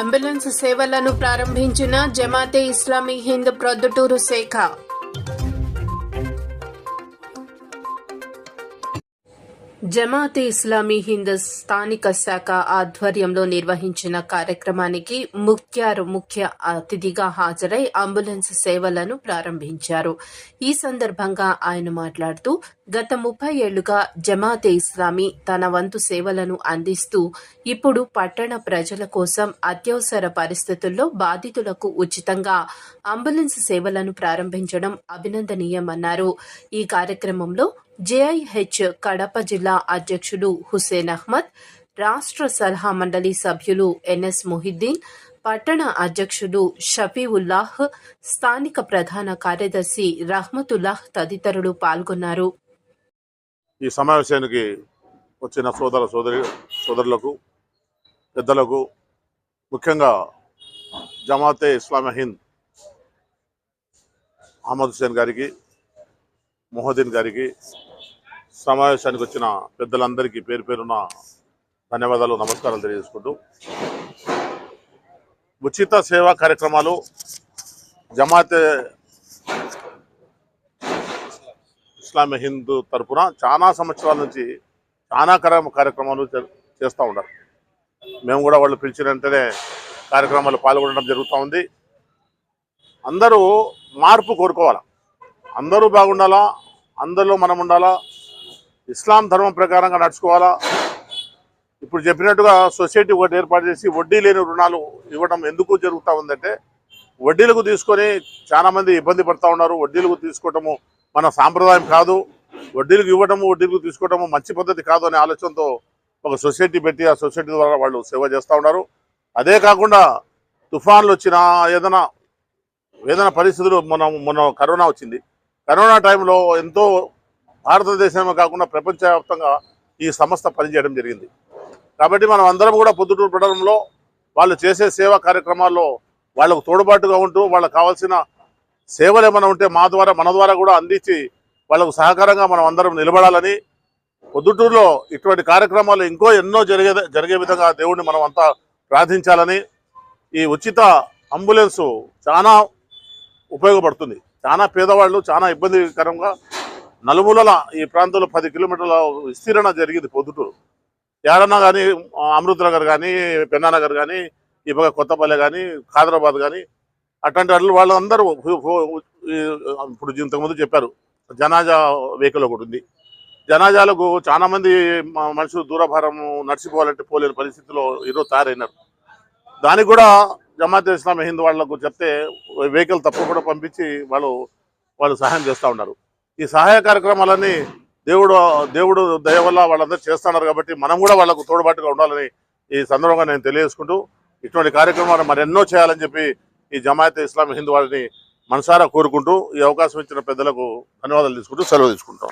Ambulance సేవలను ప్రారంభించిన జమాతే ఇస్లామీ హింద్ ప్రొద్దుటూరు శాఖ. జమాతే ఇస్లామీ హింద్ స్థానిక శాఖ ఆధ్వర్యంలో నిర్వహించిన కార్యక్రమానికి ముఖ్య ముఖ్య అతిథిగా హాజరై అంబులెన్స్ సేవలను ప్రారంభించారు. ఈ సందర్భంగా ఆయన మాట్లాడుతూ గత ముప్పై ఏళ్ళుగా జమాతే ఇస్లామీ తన వంతు సేవలను అందిస్తూ ఇప్పుడు పట్టణ ప్రజల కోసం అత్యవసర పరిస్థితుల్లో బాధితులకు ఉచితంగా అంబులెన్స్ సేవలను ప్రారంభించడం అభినందనీయమన్నారు. ఈ కార్యక్రమంలో జేఐహెచ్ కడప జిల్లా అధ్యక్షుడు హుసేన్ అహ్మద్ రాష్ట్ర సలహా మండలి సభ్యులు ఎన్ఎస్ మొహిద్దీన్ పట్టణ అధ్యక్షుడు షఫీవుల్లాహ్ స్థానిక ప్రధాన కార్యదర్శి రహ్మతుల్లాహ్ తదితరులు పాల్గొన్నారు. ఈ సమావేశానికి వచ్చిన సోదర సోదరి సోదరులకు పెద్దలకు ముఖ్యంగా జమాతే ఇస్లామీ హింద్ అహ్మద్ హుసేన్ గారికి మొహద్దీన్ గారికి సమావేశానికి వచ్చిన పెద్దలందరికీ పేరు పేరున ధన్యవాదాలు నమస్కారాలు తెలియజేసుకుంటూ. ఉచిత సేవా కార్యక్రమాలు జమాతే ఇస్లామి హిందూ తరపున చాలా సంవత్సరాల నుంచి చాలా కార్యక్రమాలు చేస్తూ ఉన్నారు. మేము కూడా వాళ్ళు పిలిచిన వెంటనే కార్యక్రమాలు పాల్గొనడం జరుగుతూ ఉంది. అందరూ మార్పు కోరుకోవాలా? అందరూ బాగుండాలా? అందరిలో మనం ఉండాలా? ఇస్లాం ధర్మం ప్రకారంగా నడుచుకోవాలా? ఇప్పుడు చెప్పినట్టుగా సొసైటీ ఒకటి ఏర్పాటు చేసి వడ్డీ లేని రుణాలు ఇవ్వడం ఎందుకు జరుగుతూ ఉందంటే వడ్డీలకు తీసుకొని చాలా మంది ఇబ్బంది పడుతూ ఉన్నారు. వడ్డీలకు తీసుకోవటము మన సాంప్రదాయం కాదు. వడ్డీలకు ఇవ్వటము వడ్డీలకు తీసుకోవటము మంచి పద్ధతి కాదు అనే ఆలోచనతో ఒక సొసైటీ పెట్టి ఆ సొసైటీ ద్వారా వాళ్ళు సేవ చేస్తూ ఉన్నారు. అదే కాకుండా తుఫాన్లు వచ్చినా ఏదైనా ఏదైనా పరిస్థితులు మనం మొన్న కరోనా వచ్చింది. కరోనా టైంలో ఎంతో భారతదేశమే కాకుండా ప్రపంచవ్యాప్తంగా ఈ సంస్థ పనిచేయడం జరిగింది. కాబట్టి మనం అందరం కూడా పొద్దుటూరు పట్టణంలో వాళ్ళు చేసే సేవా కార్యక్రమాల్లో వాళ్ళకు తోడుబాటుగా ఉంటూ వాళ్ళకు కావాల్సిన సేవలు ఏమైనా ఉంటే మా ద్వారా మన ద్వారా కూడా అందించి వాళ్ళకు సహకారంగా మనం అందరం నిలబడాలని పొద్దుటూరులో ఇటువంటి కార్యక్రమాలు ఇంకో ఎన్నో జరిగే జరిగే విధంగా దేవుడిని మనం అంతా ప్రార్థించాలని ఈ ఉచిత అంబులెన్సు చాలా ఉపయోగపడుతుంది. చాలా పేదవాళ్ళు చాలా ఇబ్బందికరంగా నలుమూలల ఈ ప్రాంతంలో పది కిలోమీటర్ల విస్తీరణ జరిగింది పొద్దుటూరు. యాడన్న కానీ అమృత నగర్ కానీ పెన్నా నగర్ కానీ ఈ పక్క కొత్తపల్లె కానీ ఖాదరాబాద్ కానీ అట్లాంటి వాళ్ళు వాళ్ళందరూ ఇప్పుడు ఇంతకుముందు చెప్పారు జనాజా వెహికల్ ఒకటి ఉంది. జనాజాలకు చాలా మంది మనుషులు దూరభారం నడిచిపోవాలంటే పోలేని పరిస్థితిలో ఈరోజు తయారైనారు. దానికి కూడా జమాత్ ఇస్లాం హిందూ వాళ్ళకు చెప్తే వెహికల్ తప్పకుండా పంపించి వాళ్ళు వాళ్ళు సహాయం చేస్తూ ఉన్నారు. ఈ సహాయ కార్యక్రమాలన్నీ దేవుడు దేవుడు దయ వల్ల వాళ్ళందరూ చేస్తున్నారు కాబట్టి మనం కూడా వాళ్ళకు తోడుబాటుగా ఉండాలని ఈ సందర్భంగా నేను తెలియజేసుకుంటూ ఇటువంటి కార్యక్రమాలు మరెన్నో చేయాలని చెప్పి ఈ జమాయత్ ఇస్లాం హిందూ వాళ్ళని మనసారా కోరుకుంటూ ఈ అవకాశం ఇచ్చిన పెద్దలకు ధన్యవాదాలు తీసుకుంటూ సెలవు తీసుకుంటాం.